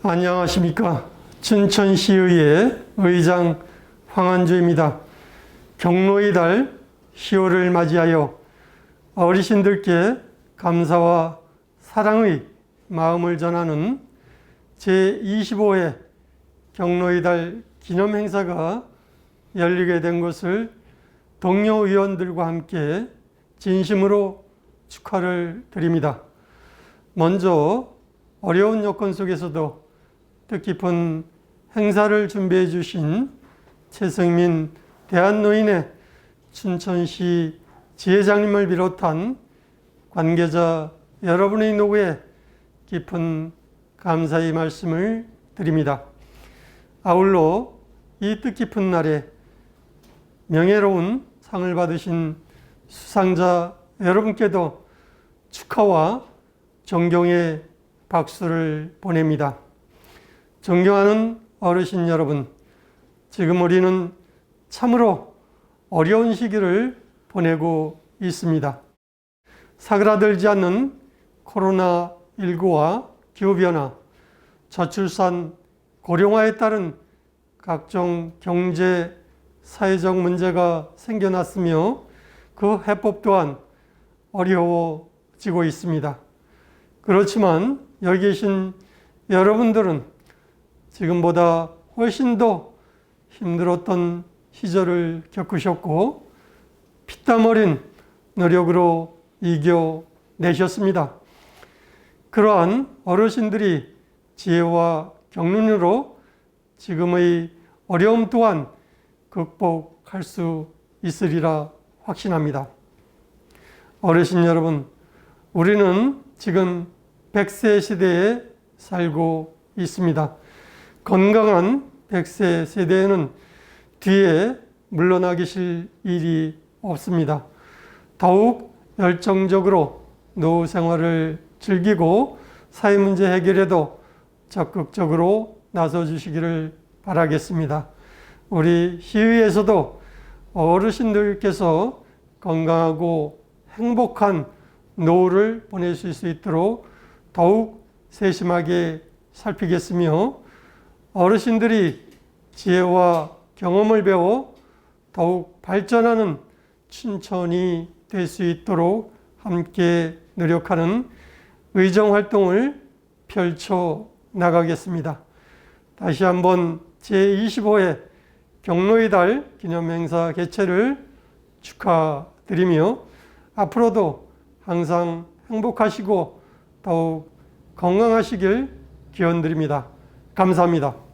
안녕하십니까. 춘천시의회 의장 황한주입니다. 경로의 달 10월을 맞이하여 어르신들께 감사와 사랑의 마음을 전하는 제25회 경로의 달 기념 행사가 열리게 된 것을 동료 의원들과 함께 진심으로 축하를 드립니다. 먼저 어려운 여건 속에서도 뜻깊은 행사를 준비해 주신 최승민 대한노인의 춘천시 지회장님을 비롯한 관계자 여러분의 노고에 깊은 감사의 말씀을 드립니다. 아울러 이 뜻깊은 날에 명예로운 상을 받으신 수상자 여러분께도 축하와 존경의 박수를 보냅니다. 존경하는 어르신 여러분, 지금 우리는 참으로 어려운 시기를 보내고 있습니다. 사그라들지 않는 코로나19와 기후변화, 저출산, 고령화에 따른 각종 경제, 사회적 문제가 생겨났으며 그 해법 또한 어려워지고 있습니다. 그렇지만 여기 계신 여러분들은 지금보다 훨씬 더 힘들었던 시절을 겪으셨고 피땀 어린 노력으로 이겨내셨습니다. 그러한 어르신들이 지혜와 경륜으로 지금의 어려움 또한 극복할 수 있으리라 확신합니다. 어르신 여러분, 우리는 지금 100세 시대에 살고 있습니다. 건강한 100세 세대에는 뒤에 물러나 계실 일이 없습니다. 더욱 열정적으로 노후 생활을 즐기고 사회 문제 해결에도 적극적으로 나서 주시기를 바라겠습니다. 우리 시의에서도 어르신들께서 건강하고 행복한 노후를 보내실 수 있도록 더욱 세심하게 살피겠으며 어르신들이 지혜와 경험을 배워 더욱 발전하는 춘천이 될 수 있도록 함께 노력하는 의정 활동을 펼쳐 나가겠습니다. 다시 한번 제25회 경로의 달 기념행사 개최를 축하드리며 앞으로도 항상 행복하시고 더욱 건강하시길 기원드립니다. 감사합니다.